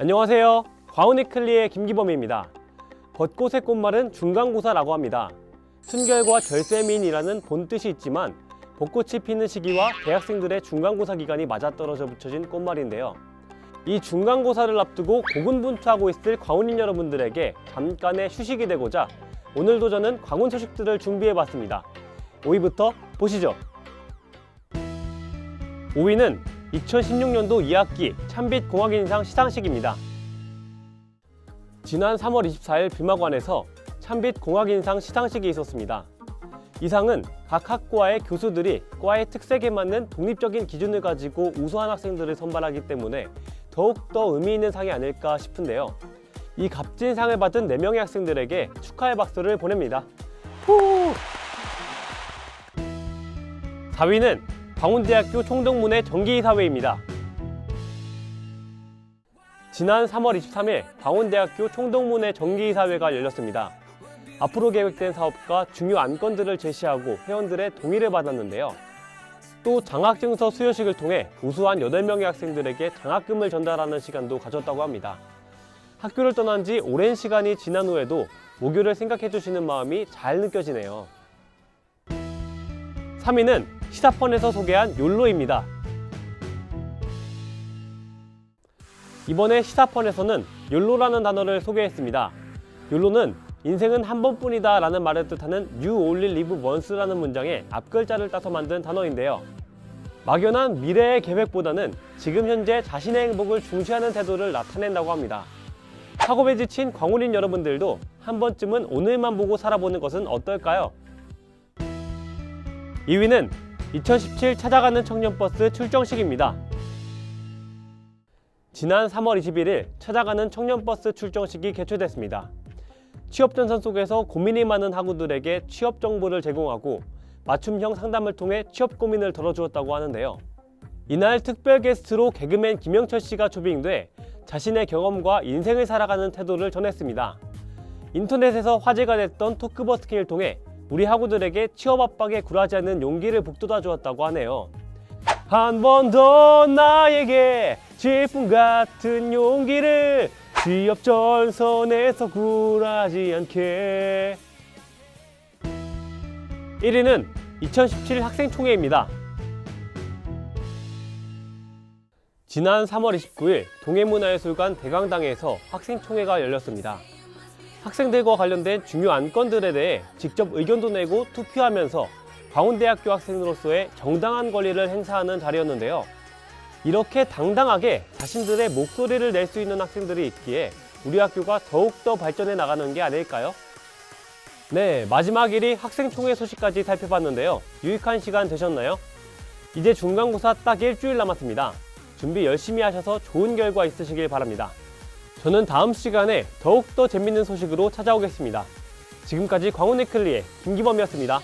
안녕하세요. 과운이클리의 김기범입니다. 벚꽃의 꽃말은 중간고사라고 합니다. 순결과 결세미인이라는 본뜻이 있지만 벚꽃이 피는 시기와 대학생들의 중간고사 기간이 맞아떨어져 붙여진 꽃말인데요. 이 중간고사를 앞두고 고군분투하고 있을 광운인 여러분들에게 잠깐의 휴식이 되고자 오늘도 저는 광운 소식들을 준비해봤습니다. 5위부터 보시죠. 5위는 2016년도 2학기 참빛 공학인상 시상식입니다. 지난 3월 24일 비마관에서 참빛 공학인상 시상식이 있었습니다. 이 상은 각 학과의 교수들이 과의 특색에 맞는 독립적인 기준을 가지고 우수한 학생들을 선발하기 때문에 더욱더 의미 있는 상이 아닐까 싶은데요. 이 값진 상을 받은 4명의 학생들에게 축하의 박수를 보냅니다. 후! 4위는 광운대학교 총동문회 정기이사회입니다. 지난 3월 23일 광운대학교 총동문회 정기이사회가 열렸습니다. 앞으로 계획된 사업과 중요 안건들을 제시하고 회원들의 동의를 받았는데요. 또 장학증서 수여식을 통해 우수한 8명의 학생들에게 장학금을 전달하는 시간도 가졌다고 합니다. 학교를 떠난 지 오랜 시간이 지난 후에도 모교를 생각해 주시는 마음이 잘 느껴지네요. 3위는 시사펀에서 소개한 욜로입니다. 이번에 시사펀에서는 욜로라는 단어를 소개했습니다. 욜로는 인생은 한 번뿐이다 라는 말을 뜻하는 You Only Live Once라는 문장의 앞글자를 따서 만든 단어인데요. 막연한 미래의 계획보다는 지금 현재 자신의 행복을 중시하는 태도를 나타낸다고 합니다. 학업에 지친 광운인 여러분들도 한 번쯤은 오늘만 보고 살아보는 것은 어떨까요? 2위는 2017 찾아가는 청년버스 출정식입니다. 지난 3월 21일 찾아가는 청년버스 출정식이 개최됐습니다. 취업 전선 속에서 고민이 많은 학우들에게 취업 정보를 제공하고 맞춤형 상담을 통해 취업 고민을 덜어주었다고 하는데요. 이날 특별 게스트로 개그맨 김영철 씨가 초빙돼 자신의 경험과 인생을 살아가는 태도를 전했습니다. 인터넷에서 화제가 됐던 토크버스킹을 통해 우리 학우들에게 취업 압박에 굴하지 않는 용기를 북돋아 주었다고 하네요. 한 번 더 나에게 질풍 같은 용기를 취업 전선에서 굴하지 않게 1위는 2017 학생총회입니다. 지난 3월 29일 동해문화예술관 대강당에서 학생총회가 열렸습니다. 학생들과 관련된 중요 안건들에 대해 직접 의견도 내고 투표하면서 광운대학교 학생으로서의 정당한 권리를 행사하는 자리였는데요. 이렇게 당당하게 자신들의 목소리를 낼 수 있는 학생들이 있기에 우리 학교가 더욱더 발전해 나가는 게 아닐까요? 네, 마지막 일이 학생총회 소식까지 살펴봤는데요. 유익한 시간 되셨나요? 이제 중간고사 딱 일주일 남았습니다. 준비 열심히 하셔서 좋은 결과 있으시길 바랍니다. 저는 다음 시간에 더욱더 재밌는 소식으로 찾아오겠습니다. 지금까지 광운의 클리의 김기범이었습니다.